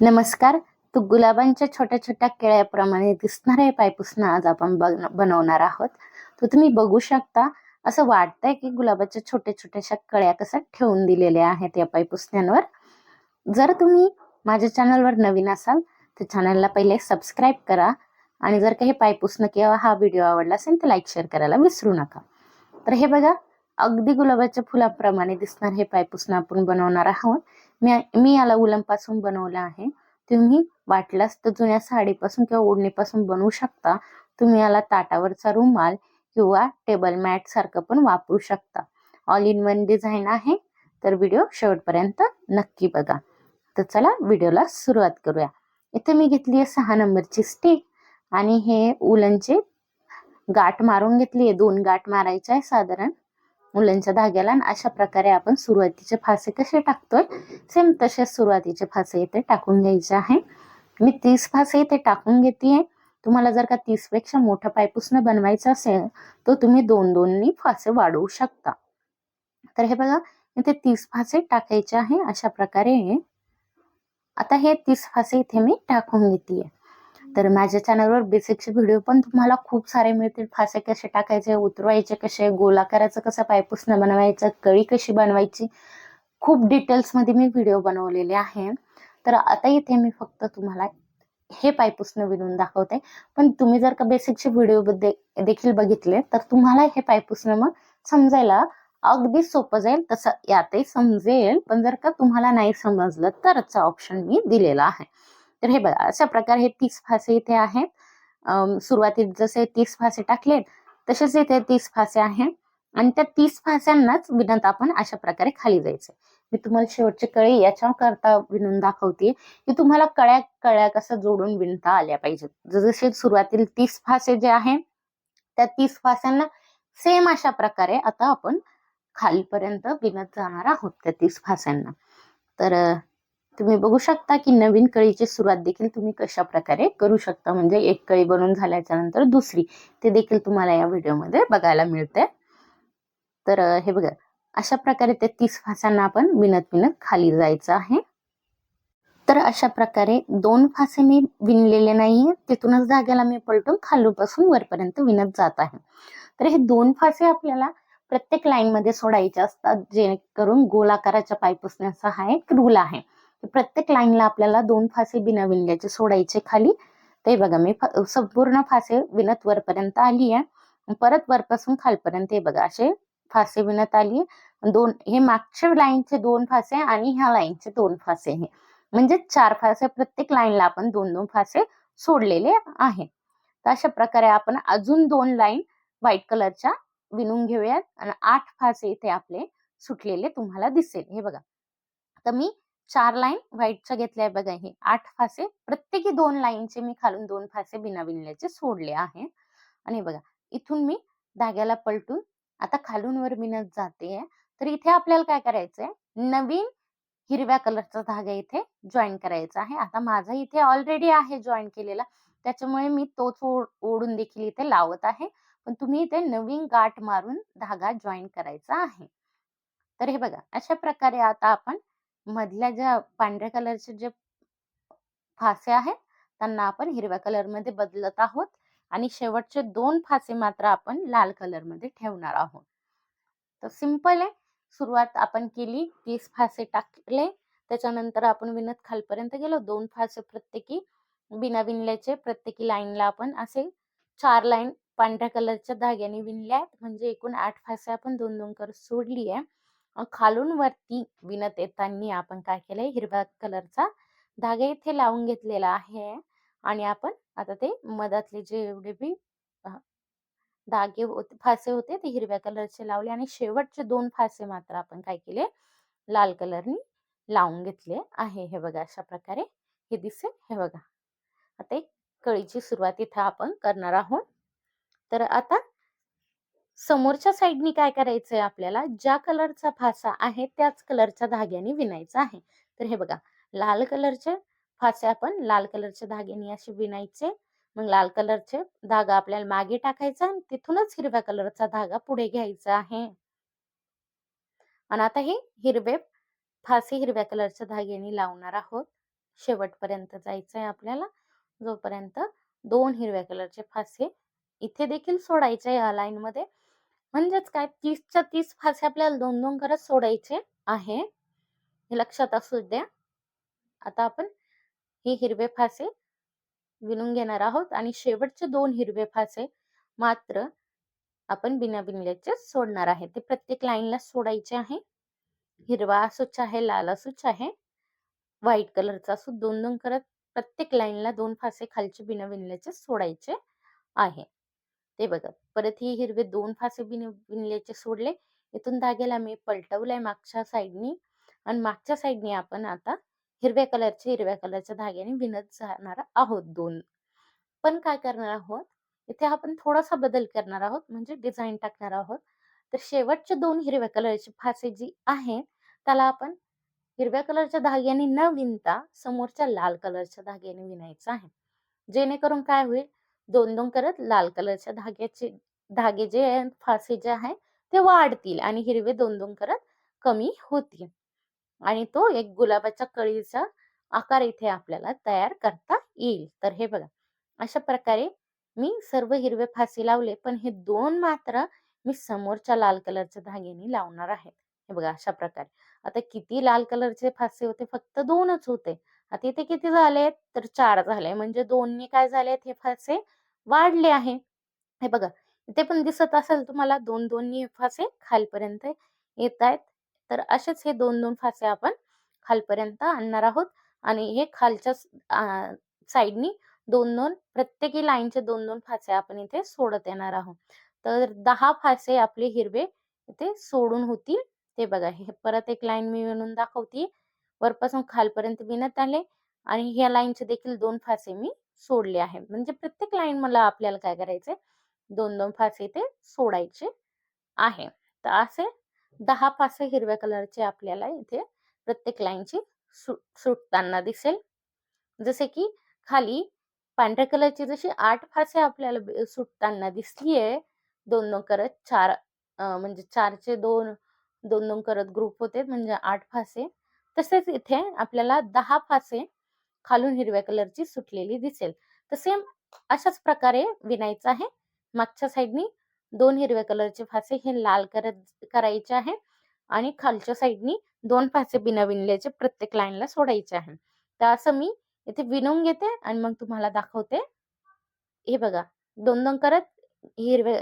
नमस्कार. तू गुलाबांच्या छोट्या छोट्या केळ्याप्रमाणे दिसणारे हे पायपुसणं आज आपण बनवणार आहोत. तर तुम्ही बघू शकता असं वाटतंय की गुलाबाच्या छोट्या छोट्याशा कळ्या कशा ठेवून दिलेल्या आहेत या पायपुसण्यांवर. जर तुम्ही माझ्या चॅनलवर नवीन असाल तर चॅनलला पहिले सबस्क्राईब करा आणि जर काही पायपुसणं किंवा हा व्हिडिओ आवडला असेल तर लाईक शेअर करायला विसरू नका. तर हे बघा अगदी गुलाबाच्या फुलाप्रमाणे दिसणार हे पायपुसणं आपण बनवणार आहोत. मी मी याला उलमपासून बनवलं आहे. तुम्ही वाटलास तर जुन्या साडीपासून किंवा ओढणीपासून बनवू शकता. तुम्ही याला ताटावरचा रुमाल किंवा टेबल मॅट सारखं पण वापरू शकता. ऑल इन वन डिझाईन आहे. तर व्हिडिओ शेवटपर्यंत नक्की बघा. तर चला व्हिडिओला सुरुवात करूया. इथे मी घेतली आहे सहा नंबरची स्टिक आणि हे उलनचे गाठ मारून घेतली आहे. दोन गाठ मारायचे आहे साधारण. मुलांच्या धाग्याला आणि अशा प्रकारे आपण सुरुवातीचे फासे कसे टाकतोय सेम तसेच सुरुवातीचे फासे इथे टाकून घ्यायचे आहे. मी तीस फासे इथे टाकून घेते तुम्हाला जर का तीसपेक्षा मोठं पायपुसणं बनवायचं असेल तर तुम्ही दोन दोननी फासे वाढवू शकता. तर हे बघा इथे तीस फासे टाकायचे आहे अशा प्रकारे. आता हे तीस फासे इथे मी टाकून घेते तर माझ्या चॅनलवर बेसिकचे व्हिडिओ पण तुम्हाला खूप सारे मिळतील. फासे कसे टाकायचे उतरवायचे कसे गोलाकाराचं कसं पायपुसणं बनवायचं कळी कशी बनवायची खूप डिटेल्समध्ये मी व्हिडिओ बनवलेले आहे. तर आता इथे मी फक्त तुम्हाला हे पायपुसणं विणून दाखवते. पण तुम्ही जर का बेसिकचे व्हिडिओ देखील बघितले तर तुम्हाला हे पायपुसणं मग समजायला अगदी सोपं जाईल. तसं यातही समजेल पण जर का तुम्हाला नाही समजलं तरचा ऑप्शन मी दिलेला आहे. तर हे बघा अशा प्रकारे हे तीस फासे इथे आहेत. सुरुवातीत जसे तीस फासे टाकलेत तसेच इथे तीस फासे आहेत. आणि त्या तीस फास्यांनाच विनंत आपण अशा प्रकारे खाली जायचं मी तुम्हाला शेवटचे कळे याच्या करता विणून दाखवते की तुम्हाला कळ्या कळ्या कसं जोडून विणता आल्या पाहिजेत. जसे सुरुवातील तीस फासे जे आहे त्या तीस फास्यांना सेम अशा प्रकारे आता आपण खालीपर्यंत विणत जाणार आहोत त्या तीस फास्यांना. तर तुम्ही बघू शकता की नवीन कळीची सुरुवात देखील तुम्ही कशा प्रकारे करू शकता. म्हणजे एक कळी बनवून झाल्याच्यानंतर दुसरी. ते देखील तुम्हाला या व्हिडिओमध्ये बघायला मिळते तर हे बघा. अशा प्रकारे ते तीस फासांना आपण विणत विणत खाली जायचं आहे. तर अशा प्रकारे दोन फासे मी विणलेले नाहीये. तिथूनच धाग्याला मी पलटून खालूपासून वरपर्यंत विणत जात आहे. तर हे दोन फासे आपल्याला प्रत्येक लाईन मध्ये सोडायचे असतात. जेणेकरून गोलाकाराच्या पायपुसण्याचा हा एक रूल आहे. प्रत्येक लाईनला आपल्याला दोन फासे बिना विणल्याचे सोडायचे खाली. ते बघा मी संपूर्ण फासे विणत वरपर्यंत आली आहे. परत वरपासून खालपर्यंत हे बघा असे फासे विणत आली दोन हे मागच्या लाईनचे दोन फासे आणि ह्या लाईनचे दोन फासे हे. म्हणजे चार फासे प्रत्येक लाईनला आपण दोन दोन फासे सोडलेले आहे. तर अशा प्रकारे आपण अजून दोन लाईन व्हाईट कलरच्या विणून घेऊयात. आणि आठ फासे इथे आपले सुटलेले तुम्हाला दिसेल. हे बघा. तर मी चार लाईन व्हाईटच्या घेतल्या बघा हे. आठ फासे प्रत्येकी दोन लाईनचे मी खालून दोन फासे बिना विणल्याचे सोडले आहे. आणि बघा इथून मी धाग्याला पलटून आता खालून वर विणत जाते. तर इथे आपल्याला काय करायचंय? नवीन हिरव्या कलरचा धागा इथे जॉईन करायचा आहे. आता माझा इथे ऑलरेडी आहे जॉईन केलेला. त्याच्यामुळे मी तोच ओढून देखील इथे लावत आहे. पण तुम्ही इथे नवीन गाठ मारून धागा जॉईन करायचा आहे. तर हे बघा अशा प्रकारे आता आपण मधल्या ज्या पांढऱ्या कलरचे जे फासे आहेत त्यांना आपण हिरव्या कलरमध्ये बदलत आहोत आणि शेवटचे दोन फासे मात्र आपण लाल कलरमध्ये ठेवणार आहोत. तर सिंपल आहे. सुरुवात आपण केली तीस फासे टाकले. त्याच्यानंतर आपण विणत खालपर्यंत गेलो. दोन फासे प्रत्येकी बिना विणल्याचे प्रत्येकी लाईनला आपण असे चार लाईन पांढऱ्या कलरच्या धाग्याने विणल्या आहेत. म्हणजे एकूण आठ फासे आपण दोन दोन कर सोडली आहे. खालून वरती विणत येताना आपण काय केलंय हिरव्या कलरचा धागा इथे लावून घेतलेला आहे आणि आपण आता ते मधातले जे एवढे बी धागे होते फासे होते ते हिरव्या कलरचे लावले आणि शेवटचे दोन फासे मात्र आपण काय केले लाल कलरनी लावून घेतले आहे. हे बघा अशा प्रकारे हे दिसेल. हे बघा. आता एक कळीची सुरुवात इथं आपण करणार आहोत. तर आता समोरच्या साईडनी काय करायचंय आपल्याला? ज्या कलरचा फासा आहे त्याच कलरच्या धाग्याने विणायचा आहे. तर हे बघा लाल कलरचे फासे आपण लाल कलरच्या धाग्याने असे विणायचे. मग लाल कलरचे धागा आपल्याला मागे टाकायचा आणि तिथूनच हिरव्या कलरचा धागा पुढे घ्यायचा आहे. आणि आता हे हिरवे फासे हिरव्या कलरच्या धाग्याने लावणार आहोत. शेवटपर्यंत जायचंय आपल्याला. जोपर्यंत दोन हिरव्या कलरचे फासे इथे देखील सोडायचे या लाईन मध्ये म्हणजेच काय? तीसच्या तीस फासे आपल्याला दोन दोन करत सोडायचे आहे. हे लक्षात असू द्या. आता आपण हे हिरवे फासे विणून घेणार आहोत आणि शेवटचे दोन हिरवे फासे मात्र आपण बिना बिनल्याचे सोडणार आहे. ते प्रत्येक लाईनला सोडायचे आहे. हिरवा असूच आहे लाल असूच आहे व्हाईट कलरचा असू दोन दोन करत प्रत्येक लाईनला दोन फासे खालचे बिना बिनल्याचे सोडायचे आहे. ते बघा. परत ही हिरवे दोन फासे बिन बिनल्याचे सोडले. इथून धाग्याला मी पलटवलाय मागच्या साईडनी. आणि मागच्या साईडनी आपण आता हिरव्या कलरच्या हिरव्या कलरच्या धाग्याने विणत जाणार आहोत दोन. पण काय करणार आहोत? इथे आपण थोडासा बदल करणार आहोत. म्हणजे डिझाईन टाकणार आहोत. तर शेवटचे दोन हिरव्या कलरचे फासे जी आहे त्याला आपण हिरव्या कलरच्या धाग्याने न विणता समोरच्या लाल कलरच्या धाग्याने विणायचं आहे. जेणेकरून काय होईल? दोन दोन करत लाल कलरच्या धाग्याचे धागे जे फासे जे आहे ते वाढतील आणि हिरवे दोन दोन करत कमी होतील. आणि तो एक गुलाबाच्या कळीचा आकार इथे आपल्याला तयार करता येईल. तर हे बघा अशा प्रकारे मी सर्व हिरवे फासे लावले पण हे दोन मात्र मी समोरच्या लाल कलरच्या धाग्याने लावणार आहे. हे बघा अशा प्रकारे. आता किती लाल कलरचे फासे होते फक्त दोनच होते. आता इथे किती झाले तर चार झाले. म्हणजे दोन्ही काय झालेत? हे फासे वाढले आहे. हे बघा इथे पण दिसत असेल तुम्हाला दोन दोन्ही फासे खालपर्यंत येत आहेत. तर असेच हे दोन दोन फासे आपण खालपर्यंत आणणार आहोत. आणि हे खालच्या साईडनी दोन दोन प्रत्येकी लाईनचे दोन दोन फासे आपण इथे सोडत येणार आहोत. तर दहा फासे आपले हिरवे इथे सोडून होतील. ते बघा हे परत एक लाईन मी म्हणून दाखवते. वरपासून खालपर्यंत विणत आले आणि ह्या लाईनचे देखील दोन फासे मी सोडले आहे. म्हणजे प्रत्येक लाईन मला आपल्याला काय करायचे दोन दोन फासे इथे सोडायचे आहे. तर असे दहा फासे हिरव्या कलरचे आपल्याला इथे प्रत्येक लाईनची सुटताना दिसेल. जसे की खाली पांढऱ्या कलरची जशी आठ फासे आपल्याला सुटताना दिसलीये दोन दोन करत चार म्हणजे चारचे दोन दोन दोन करत ग्रुप होते म्हणजे आठ फासे. तसेच इथे आपल्याला दहा फासे खालून हिरव्या कलरची सुटलेली दिसेल. तर सेम अशाच प्रकारे विणायचं आहे. मागच्या साईडनी दोन हिरव्या कलरचे फासे हे लाल करत करायचे आहे. आणि खालच्या साईडनी दोन फासे बिना विणल्याचे प्रत्येक लाईनला सोडायचे आहे. तर असं मी इथे विणून घेते आणि मग तुम्हाला दाखवते. हे बघा दोन दोन करत हिरवे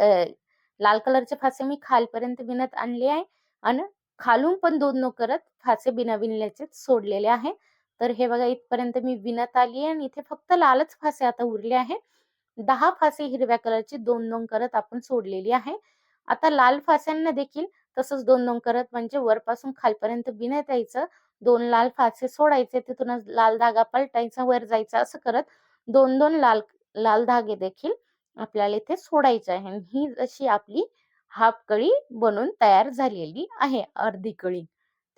लाल कलरचे फासे मी खालपर्यंत विणत आणले आहे. आणि खालून पण दोन न करत फासे बिना विणल्याचे सोडलेले आहे. तर हे बघा इथपर्यंत मी विणत आली आहे आणि इथे फक्त लालच फासे आता उरले आहे. दहा फासे हिरव्या कलरची दोन दोन करत आपण सोडलेली आहे. आता लाल फास्यांना देखील तसंच दोन दोन करत म्हणजे वरपासून खालपर्यंत बिनत यायचं. दोन लाल फासे सोडायचे तिथूनच लाल धागा पलटायचा वर जायचा असं करत दोन दोन लाल लाल धागे देखील आपल्याला इथे सोडायचे आहे. ही जशी आपली हाफ कळी बनून तयार झालेली आहे अर्धी कळी.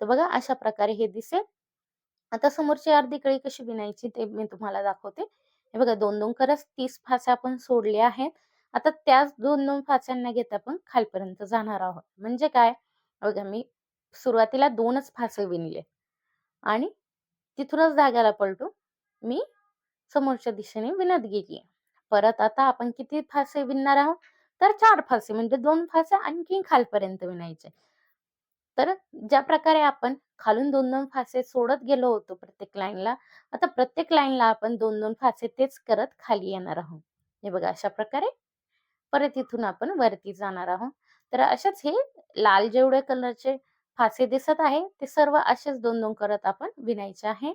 तर बघा अशा प्रकारे हे दिसेल. आता समोरची अर्धी कळी कशी विणायची ते मी तुम्हाला दाखवते. हे बघा दोन दोन करत तीस फाच्या आपण सोडले आहेत. आता त्याच दोन दोन फास्यांना घेत आपण खालपर्यंत जाणार आहोत. म्हणजे काय? बघा मी सुरुवातीला दोनच फासे विणले आणि तिथूनच धाग्याला पलटून मी समोरच्या दिशेने विणत गेली. परत आता आपण किती फासे विणणार आहोत? तर चार फासे म्हणजे दोन फासे आणखी खालपर्यंत विणायचे. तर ज्या प्रकारे आपण खालून दोन दोन फासे सोडत गेलो होतो प्रत्येक लाईनला आता प्रत्येक लाईनला आपण दोन दोन फासे तेच करत खाली येणार आहोत. हे बघा अशा प्रकारे परत इथून आपण वरती जाणार आहोत. तर अशाच हे लाल जेवढे कलरचे फासे दिसत आहे ते सर्व असेच दोन दोन करत आपण विणायचे आहे.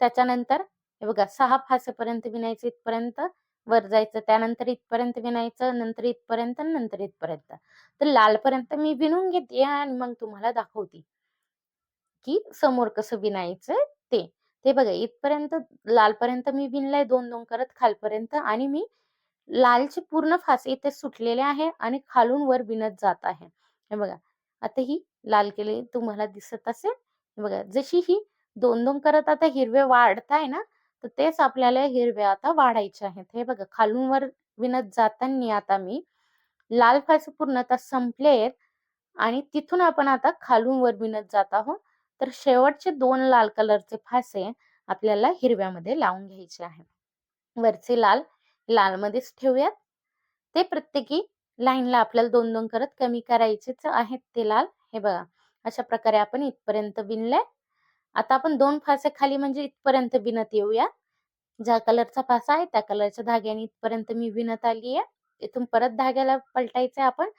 त्याच्यानंतर हे बघा सहा फासेपर्यंत विणायचे इथपर्यंत. वर जायचं त्यानंतर इथपर्यंत विणायचं नंतर इथपर्यंत नंतर इथपर्यंत. तर लालपर्यंत मी विणून घेते आणि मग तुम्हाला दाखवते की समोर कसं विणायचं ते. ते बघा इथपर्यंत लालपर्यंत मी विणलाय दोन दोन करत खालपर्यंत आणि मी लालचे पूर्ण फासे इथे सुटलेले आहे आणि खालून वर विणत जात आहे. हे बघा आता ही लाल केली तुम्हाला दिसत असेल. बघा जशी ही दोन दोन करत आता हिरवे वाढताय ना तर तेच आपल्याला हिरवे आता वाढायचे आहेत. हे बघा खालून वर विणत जाताना आता मी लाल फासे पूर्णतः आहेत आणि तिथून आपण आता खालून वर विणत जात आहोत. तर शेवटचे दोन लाल कलरचे फासे आपल्याला हिरव्यामध्ये लावून घ्यायचे आहेत. वरचे लाल लालमध्येच ठेवूयात. ते प्रत्येकी लाईनला आपल्याला दोन दोन करत कमी करायचेच आहेत ते लाल. हे बघा अशा प्रकारे आपण इथपर्यंत विणलंय. आता आपण दोन फासे खाली म्हणजे इथपर्यंत विणत येऊया. ज्या कलरचा फासा आहे त्या कलरच्या धाग्याने इथपर्यंत मी विणत आली आहे इथून परत धाग्याला पलटायचंय आपण.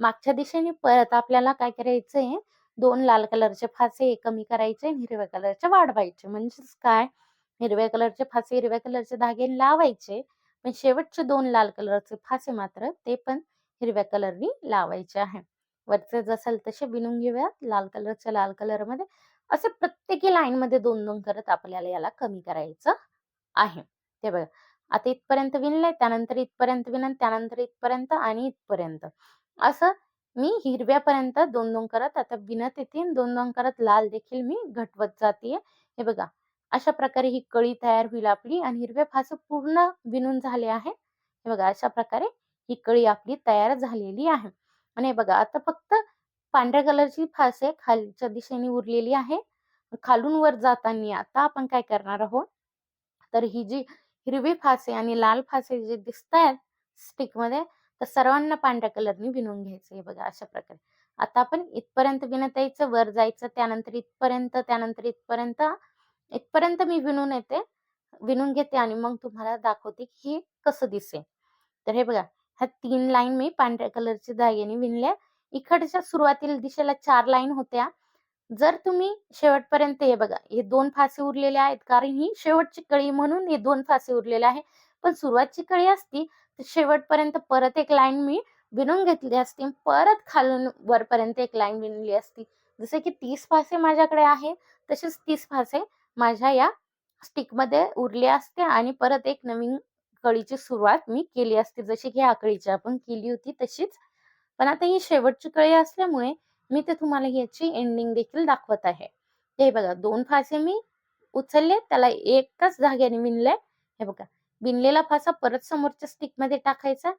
मागच्या दिशेने परत आपल्याला काय करायचंय दोन लाल कलरचे फासे कमी करायचे आणि हिरव्या कलरचे वाढवायचे. म्हणजेच काय? हिरव्या कलरचे फासे हिरव्या कलरचे धागे लावायचे. पण शेवटचे दोन लाल कलरचे फासे मात्र ते पण हिरव्या कलरनी लावायचे आहे. वरचे जसाल तसे विणून घेऊयात लाल कलरच्या लाल कलरमध्ये असे प्रत्येकी लाईन मध्ये दोन दोन करत आपल्याला याला कमी करायचं आहे. ते बघा आता इथपर्यंत विणलंय त्यानंतर इथपर्यंत विणन त्यानंतर इथपर्यंत आणि इथपर्यंत. असं मी हिरव्यापर्यंत दोन दोन करत आता विणत येते दोन दोन करत लाल देखील मी घटवत जाते हे बघा अशा प्रकारे ही कळी तयार होईल आपली आणि हिरव्या फास पूर्ण विणून झाले आहे. हे बघा अशा प्रकारे ही कळी आपली तयार झालेली आहे. आणि हे बघा आता फक्त पांढऱ्या कलरची फासे खालच्या दिशेने उरलेली आहे. खालून वर जाताना आता आपण काय करणार आहोत? तर ही जी हिरवी फासे आणि लाल फासे जे दिसत आहेत स्टिकमध्ये तर सर्वांना पांढऱ्या कलरनी विणून घ्यायचं हे बघा अशा प्रकारे. आता आपण इथपर्यंत विणत यायचं वर जायचं त्यानंतर इथपर्यंत त्यानंतर इथपर्यंत इथपर्यंत मी विणून येते विणून घेते आणि मग तुम्हाला दाखवते की हे कसं दिसेल. तर हे बघा ह्या तीन लाईन मी पांढऱ्या कलरच्या धाग्याने विणल्या. इकडच्या सुरुवातीला दिशेला चार लाईन होत्या. जर तुम्ही शेवटपर्यंत हे बघा हे दोन फासे उरलेले आहेत कारण ही शेवटची कळी म्हणून हे दोन फासे उरलेले आहे. पण सुरुवातची कळी असती तर शेवटपर्यंत परत एक लाईन मी विणून घेतली असती. परत खालून वरपर्यंत एक लाईन विणली असती. जसे की तीस फासे माझ्याकडे आहे तसेच तीस फासे माझ्या या स्टिकमध्ये उरले असते. आणि परत एक नवीन कळीची सुरुवात मी केली असते. जशी की ह्या कळीची आपण केली होती तशीच. पण आता ही शेवटची कळी असल्यामुळे मी ते तुम्हाला याची एंडिंग देखील दाखवत आहे. हे बघा दोन फासे मी उचलले त्याला एकच धाग्याने विणले हे बघा विणलेला फासा परत समोरच्या स्टिकमध्ये टाकायचा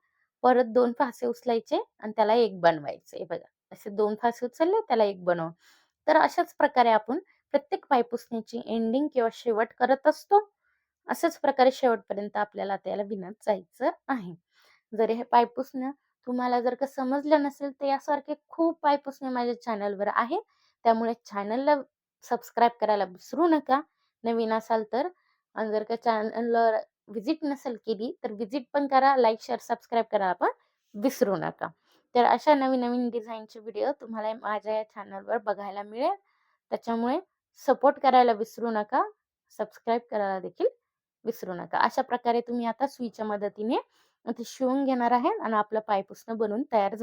परत दोन फासे उचलायचे आणि त्याला एक बनवायचे. हे बघा असे दोन फासे उचलले त्याला एक बनव. तर अशाच प्रकारे आपण प्रत्येक पायपुसण्याची एंडिंग किंवा शेवट करत असतो. अशाच प्रकारे शेवटपर्यंत आपल्याला त्याला विणत जायचं आहे. जर हे पायपुसणं तुम्हाला जर का समजलं नसेल तर यासारखे खूप पायपुसणे माझ्या चॅनलवर आहे. त्यामुळे चॅनलला सबस्क्राईब करायला विसरू नका. नवीन असाल तर आणि जर का चॅनलला व्हिजिट नसेल केली तर व्हिजिट पण करा लाईक शेअर सबस्क्राईब करा पण विसरू नका. तर अशा नवीन नवीन डिझाईनचे व्हिडिओ तुम्हाला माझ्या या चॅनलवर बघायला मिळेल. त्याच्यामुळे सपोर्ट करायला विसरू नका. सबस्क्राईब करायला देखील विसरू नका. अशा प्रकारे तुम्ही आता सुईच्या मदतीने ते शिवून घेणार आहे आणि आपलं पायपुसणं बनवून तयार